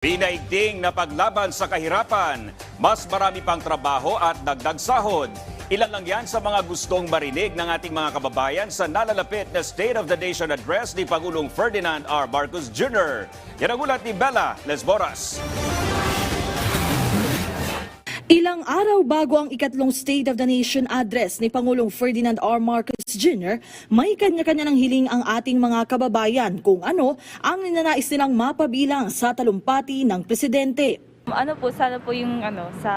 Pinaigting na paglaban sa kahirapan, mas marami pang trabaho at dagdag sahod. Ilan lang yan sa mga gustong marinig ng ating mga kababayan sa nalalapit na State of the Nation Address ni Pangulong Ferdinand R. Marcos Jr. Yan ang ulat ni Bella Lesboras. Ilang araw bago ang ikatlong State of the Nation address ni Pangulong Ferdinand R. Marcos Jr., may kanya-kanya ng hiling ang ating mga kababayan kung ano ang ninanais nilang mapabilang sa talumpati ng presidente. Ano po, sana po yung ano, sa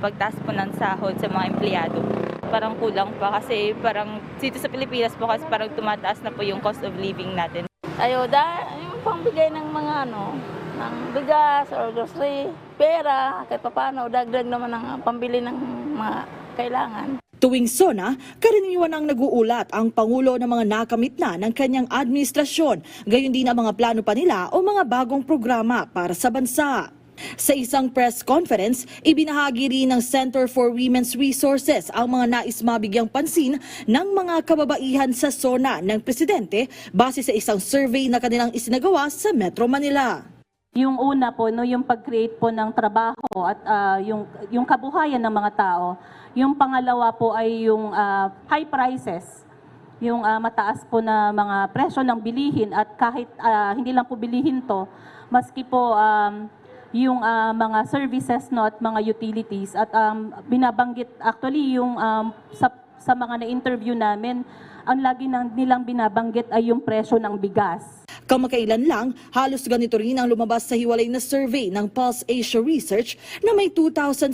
pagtaas po ng sahod sa mga empleyado. Parang kulang pa kasi parang dito sa Pilipinas po kasi parang tumataas na po yung cost of living natin. Ayuda, yung pangbigay ng mga ano, ng bigas or grocery, pera, kahit paano, dagdag naman ang pambili ng mga kailangan. Tuwing SONA, karaniwan ang naguulat ang Pangulo ng mga nakamit na ng kanyang administrasyon, gayon din ang mga plano pa nila o mga bagong programa para sa bansa. Sa isang press conference, ibinahagi rin ng Center for Women's Resources ang mga nais mabigyang pansin ng mga kababaihan sa SONA ng Presidente base sa isang survey na kanilang isinagawa sa Metro Manila. Yung una po, no, yung pag-create po ng trabaho at ah, yung, yung kabuhayan ng mga tao. Yung pangalawa po ay yung ah, high prices, yung ah, mataas po na mga presyo ng bilihin at kahit ah, hindi lang po bilihin to, maski po um, yung ah, mga services no, at mga utilities at um, binabanggit actually yung um, sa, sa mga na-interview namin, ang lagi nang, nilang binabanggit ay yung presyo ng bigas. Kamakailan lang, halos ganito rin ang lumabas sa hiwalay na survey ng Pulse Asia Research na may 2,400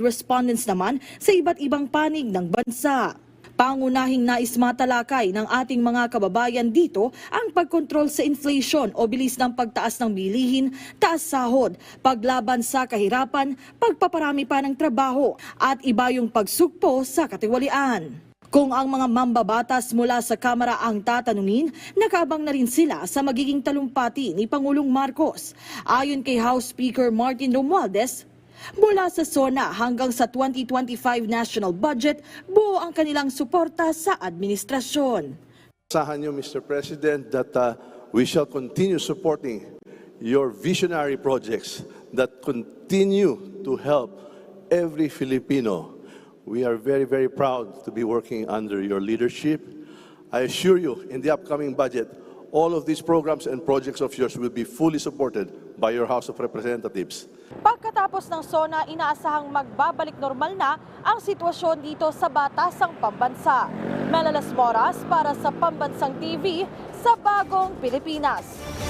respondents naman sa iba't ibang panig ng bansa. Pangunahing nais matalakay ng ating mga kababayan dito ang pagkontrol sa inflation o bilis ng pagtaas ng bilihin, taas sahod, paglaban sa kahirapan, pagpaparami pa ng trabaho at iba yung pagsugpo sa katiwalian. Kung ang mga mambabatas mula sa Kamara ang tatanungin, nakaabang na rin sila sa magiging talumpati ni Pangulong Marcos. Ayon kay House Speaker Martin Romualdez, mula sa SONA hanggang sa 2025 national budget, buo ang kanilang suporta sa administrasyon. Asahan niyo, Mr. President, that uh, we shall continue supporting your visionary projects that continue to help every Filipino. We are very, very proud to be working under your leadership. I assure you, in the upcoming budget, all of these programs and projects of yours will be fully supported by your House of Representatives. Pagkatapos ng SONA, inaasahang magbabalik normal na ang sitwasyon dito sa batasang pambansa. Melalas Moras para sa Pambansang TV sa Bagong Pilipinas.